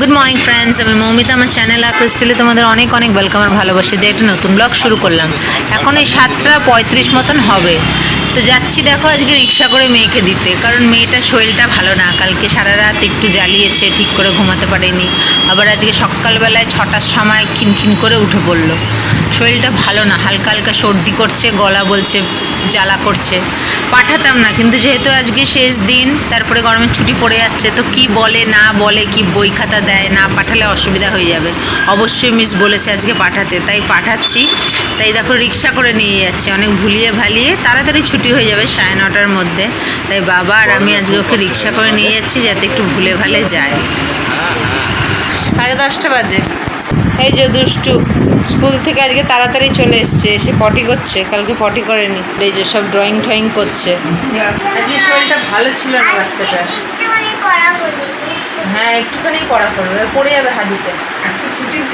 Good morning friends আমি মৌমিতা, আমার channel আর ক্রিস্টেলে তোমাদের অনেক অনেক ওয়েলকাম আর ভালোবাসি দিয়ে একটা নতুন ব্লগ শুরু করলাম। এখন এই সাতটা পঁয়ত্রিশ মতন হবে। তো যাচ্ছি দেখো আজকে রিক্সা করে মেয়েকে দিতে। কারণ মেয়েটার শরীরটা ভালো না। কালকে সারা রাত একটু জ্বালিয়েছে, ঠিক করে ঘুমাতে পারেনি। আবার আজকে সকালবেলায় ছটার সময় খিনখিন করে উঠে পড়ল। শরীরটা ভালো না। হালকা হালকা সর্দি করছে, গলা বলছে, জ্বালা করছে। পাঠাতাম না, কিন্তু যেহেতু আজকে শেষ দিন, তারপরে গরমের ছুটি পড়ে যাচ্ছে, তো কি বলে, না বলে, কি বই খাতা দেয়, না পাঠালে অসুবিধা হয়ে যাবে। অবশ্যই মিস বলেছে আজকে পাঠাতে। তাই পাঠাচ্ছি। তাই দেখো রিক্সা করে নিয়ে যাচ্ছে। অনেক ভুলিয়ে ভালিয়ে তাড়াতাড়ি ছুটি হয়ে যাবে সাড়ে নটার মধ্যে। তাই বাবা আর আমি আজকে ওকে রিক্সা করে নিয়ে যাচ্ছি যাতে একটু ভুলে ভালে যায়। সাড়ে দশটা বাজে। এই যে দুষ্টু স্কুল থেকে আজকে তাড়াতাড়ি চলে এসছে এসে পটি করছে কালকে পটি করেনি। এই যে সব ড্রয়িং ট্রয়িং করছে। আজকে শরীরটা ভালো ছিল না বাচ্চাটা হ্যাঁ একটুখানি পড়া করবে পড়ে যাবে হাজুতে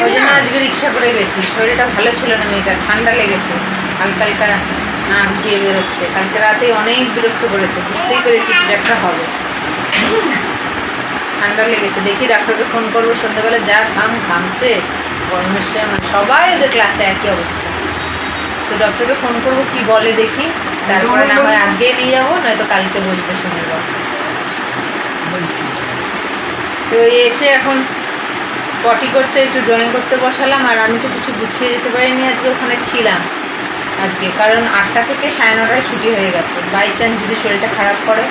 ওই জন্য আজকে রিক্সা করে গেছি। শরীরটা ভালো ছিল না মেয়েটা ঠান্ডা লেগেছে। হালকা হালকা নাক দিয়ে বেরোচ্ছে। কালকে রাতে অনেক বিরক্ত করেছে বুঝতেই পেরেছি কিছু একটা হবে। ঠান্ডা লেগেছে দেখি ডাক্তারকে ফোন করব সন্ধ্যাবেলা যা ঘাম ঘামছে গরমের সময় সবাই ওদের ক্লাসে একই অবস্থা। তো ডক্টরকে ফোন করব কি বলে দেখি তারপরে না হয় আজকেই নিয়ে যাব নয়তো কালকে বসবে শনিবার। তো এসে এখন পটি করছে একটু ড্রয়িং করতে বসালাম আর আমি তো কিছু গুছিয়ে যেতে পারিনি আজকে ওখানে ছিলাম। আজকে। কারণ আটটা থেকে সাড়ে নটায় ছুটি হয়ে গেছে। বাই চান্স যদি শরীরটা খারাপ করে,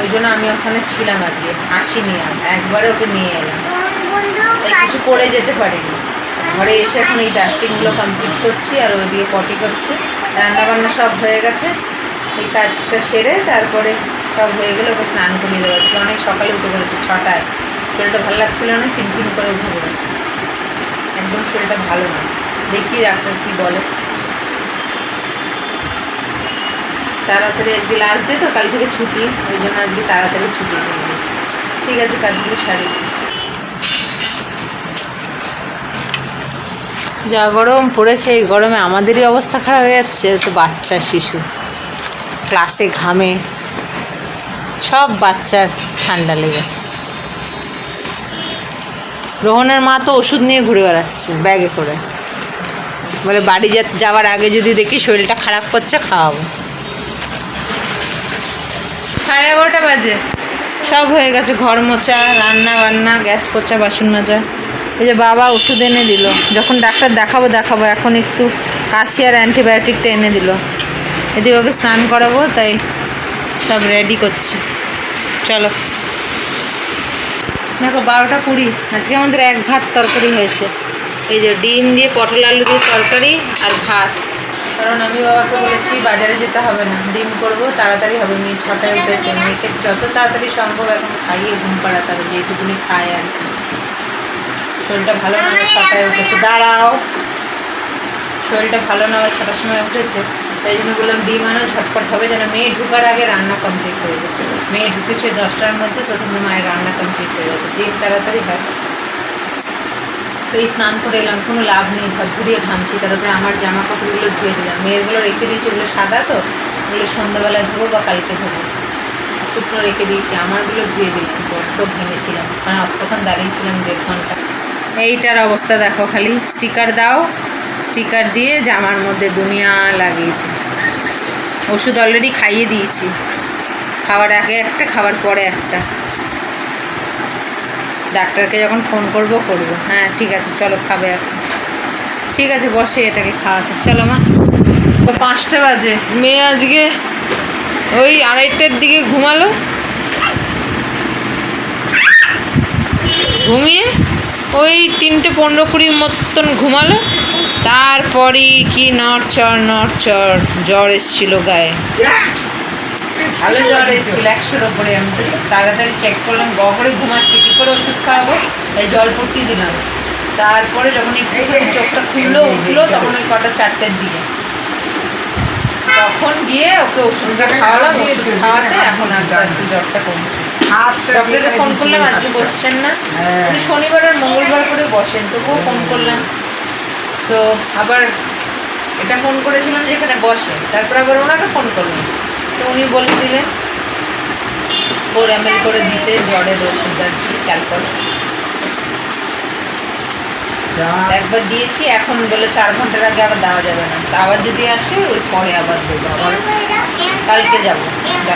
ওই জন্য আমি ওখানে ছিলাম আজকে। আসিনি আর, একবারে ওকে নিয়ে এলাম। কিছু করে যেতে পারিনি। ঘরে এসে এখন এই ডাস্টিংগুলো কমপ্লিট করছি আর ওই ওইদিকে পটি করছি। রান্নাবান্না সব হয়ে গেছে। এই কাজটা সেরে তারপরে সব হয়ে গেলে ওকে স্নান করিয়ে দেবো। আজকে অনেক সকালে উঠে পড়েছে, ছটায়। শরীরটা ভালো লাগছিল না কিনকিন করে উঠে পড়েছে। একদম শরীরটা ভালো না। দেখি ডাক্তার কী বলে। তাড়াতাড়ি আজকে লাস্ট ডে তো কাল থেকে ছুটি, ওই জন্য আজকে তাড়াতাড়ি ছুটি নিয়ে নিয়েছি। ঠিক আছে, কাজগুলো সারি। যা গরম পড়েছে, এই গরমে আমাদেরই অবস্থা খারাপ হয়ে যাচ্ছে তো বাচ্চা, শিশু। ক্লাসে ঘামে। সব বাচ্চার ঠান্ডা লেগেছে রোহনের মা তো ওষুধ নিয়ে ঘুরে বেড়াচ্ছে ব্যাগে করে। বলে বাড়ি যাওয়ার আগে যদি দেখি শরীরটা খারাপ করছে, খাওয়াবো। সাড়ে এগারোটা বাজে। সব হয়ে গেছে, ঘর মোচা রান্না বান্না, গ্যাস পোছা বাসন মাজা। এই যে বাবা ওষুধ এনে দিল। যখন ডাক্তার দেখাবো দেখাবো, এখন একটু কাশি আর অ্যান্টিবায়োটিকটা এনে দিল। এদিকে ওকে স্নান করাবো, তাই সব রেডি করছি। চলো। দেখো, বারোটা কুড়ি। আজকে আমাদের এক ভাত তরকারি হয়েছে। এই যে ডিম দিয়ে পটল আলু দিয়ে তরকারি আর ভাত। কারণ আমি বাবাকে বলেছি, বাজারে যেতে হবে না। ডিম করব, তাড়াতাড়ি হবে। মেয়ে ছটায় উঠেছে। মেয়েকে যত তাড়াতাড়ি সম্ভব এখন খাইয়ে ঘুম পাড়াতে হবে, যেটুকুনি খায় আর শরীরটা ভালো না ছটায় উঠেছে। দাঁড়াও। শরীরটা ভালো না হয় ছটার সময় উঠেছে। তাই জন্য বললাম, ডিম আনো, ঝটপট হবে যেন মেয়ে ঢুকার আগে রান্না কমপ্লিট হয়ে যায়। মেয়ে ঢুকেছে দশটার মধ্যে তখন মায়ের রান্না কমপ্লিট হয়ে গেছে। ডিম তাড়াতাড়ি হয়। তো এই স্নান করে এলাম, কোনো লাভ নেই, ঘর ধুরিয়ে ঘামছি। তারপরে আমার জামা কাপড়গুলো ধুয়ে দিলাম। মেয়েরগুলো রেখে দিয়েছি, ওগুলো সাদা তো, ওগুলো সন্ধ্যাবেলায় ধোবো বা কালকে ধোবো। শুকনো রেখে দিয়েছি, আমারগুলো ধুয়ে দিলাম বড্ড ঘেমেছিলাম। কারণ তখন দাঁড়িয়েছিলাম দেড় ঘণ্টা। এইটার অবস্থা দেখো খালি। স্টিকার দাও, স্টিকার দিয়ে জামার মধ্যে দুনিয়া লাগিয়েছে। ওষুধ অলরেডি খাইয়ে দিয়েছি। খাওয়ার আগে একটা, খাওয়ার পরে একটা। ডাক্তারকে যখন ফোন করব করব। হ্যাঁ ঠিক আছে, চলো খাবে এখন। ঠিক আছে, বসে এটাকে খাওয়াতে। চলো মা। তো পাঁচটা বাজে। মেয়ে আজকে ওই আড়াইটার দিকে ঘুমালো। ঘুমিয়ে ওই তিনটে পনেরো কুড়ির মতন ঘুমালো। তারপরে কি নড়চড় নড়চড় জ্বর এসছিল গায়ে। ভালো জ্বর এসেছিল একশোর ওপরে আমি তাড়াতাড়ি চেক করলাম গহরে ঘুমাচ্ছি কী করে ওষুধ খাওয়াবো? তাই জল পট্টি দিলাম। তারপরে যখন একটু চোখটা খুললো উঠল তখন ওই কটা চারটের দিকে। তখন গিয়ে ওকে ওষুধটা খাওয়ালাম ওষুধ খাওয়াতে এখন আস্তে আস্তে জ্বরটা কমছে। ডক্টরকে ফোন করলাম আজকে বসছেন না। উনি শনিবার আর মঙ্গলবার করে বসেন তবুও ফোন করলাম। তো আবার এটা ফোন করেছিলাম যেখানে বসে তারপর আবার ওনাকে ফোন করলাম। তো উনি বলে দিলেন ফোর এম করে দিতে জ্বরের ওষুধ আর কি ক্যালপল একবার দিয়েছি এখন বলে চার ঘণ্টার আগে আবার দেওয়া যাবে না। তা আবার যদি আসে ওই পরে আবার দেবো আবার কালকে যাব যা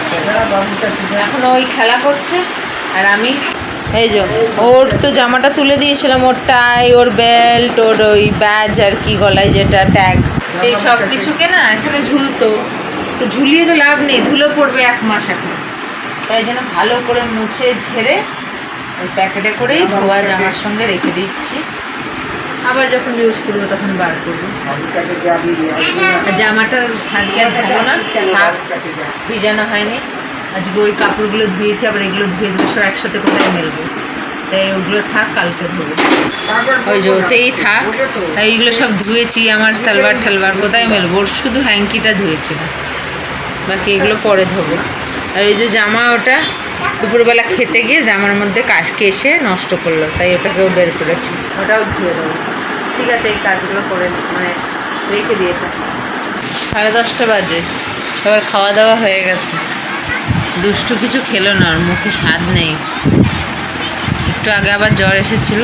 এখন ওই খেলা করছে আর আমি এই যে ওর তো জামাটা তুলে দিয়েছিলাম ওর টাই ওর বেল্ট ওর ওই ব্যাজ আর কি গলায় যেটা ট্যাগ সেই সব কিছুকে না এখানে ঝুলতো। তো ঝুলিয়ে তো লাভ নেই ধুলো পড়বে এক মাস এখন। তাই জন্য ভালো করে মুছে ঝেড়ে ওই প্যাকেটে করেই ধোয়া জামার সঙ্গে রেখে দিচ্ছি। আবার যখন ইউজ করব তখন বার করব। জামাটা আজকে আর ধোবো না। থাক ভিজানো হয়নি। আজকে ওই কাপড়গুলো ধুয়েছি আবার এগুলো ধুয়ে ধুয়ে সব একসাথে কোথায় মেলবো? তাই ওগুলো থাক কালকে ধোবো। ওই যে ওতেই থাক। এইগুলো সব ধুয়েছি আমার সালোয়ার ঠালবার কোথায় মেলবো? শুধু হ্যাঙ্কিটা ধুয়েছি না বাকি এগুলো পরে ধোবো। আর এই যে জামা ওটা দুপুরবেলা খেতে গিয়ে জামার মধ্যে কাজ কেসে নষ্ট করল, তাই ওটাকেও বের করেছি। ওটাও ধুয়ে দেবো। ঠিক আছে, এই কাজগুলো করে মানে রেখে দিয়ে সাড়ে দশটা বাজে সবার খাওয়া দাওয়া হয়ে গেছে। দুষ্টু কিছু খেলো না, ওর মুখে স্বাদ নেই। একটু আগে আবার জ্বর এসেছিল,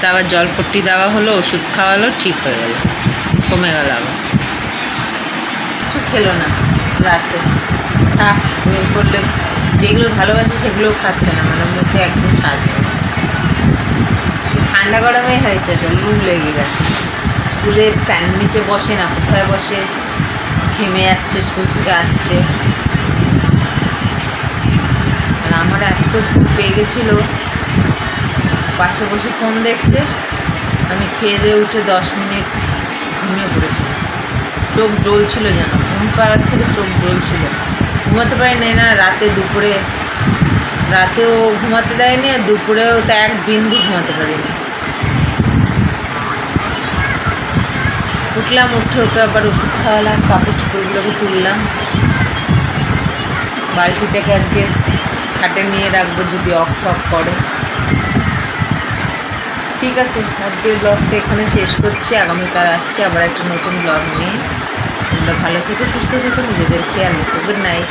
তা আবার জলপট্টি দেওয়া হলো, ওষুধ খাওয়ালো, ঠিক হয়ে গেল। কমে গেল আবার। কিছু খেলো না। রাতে থাক বের করলে, যেগুলো ভালোবাসে সেগুলোও খাচ্ছে না মানে মুখে একদম স্বাদ ঠান্ডা গরমে হয়েছে তো লু লেগে গেছে। স্কুলে ফ্যান নিচে বসে না, কোথায় বসে? ঘেমে যাচ্ছে, স্কুল থেকে আসছে। আর আমার এত পেয়ে গেছিল পাশে বসে ফোন দেখছে। আমি খেয়ে দিয়ে উঠে দশ মিনিট ঘুমিয়ে পড়েছিলাম। চোখ জ্বলছিল যেন। পাড়ার থেকে চোখ জ্বলছিল ঘুমাতে পারিনি না, রাতে দুপুরে, রাতেও ঘুমাতে দেয়নি আর দুপুরেও তো এক বিন্দু ঘুমাতে পারিনি। উঠলাম, উঠে ওকে আবার ওষুধ খাওয়ালাম, কাপড় চোপড়গুলোকে তুললাম। বালতিটাকে আজকে খাটে নিয়ে রাখব যদি অফ টফ করে। ঠিক আছে, আজকের ব্লগটা এখানে শেষ করছি, আগামীকাল আসছি আবার একটা নতুন ব্লগ নিয়ে। তোমরা ভালো থেকো সুস্থ থেকো নিজেদের খেয়াল রেখো। Good night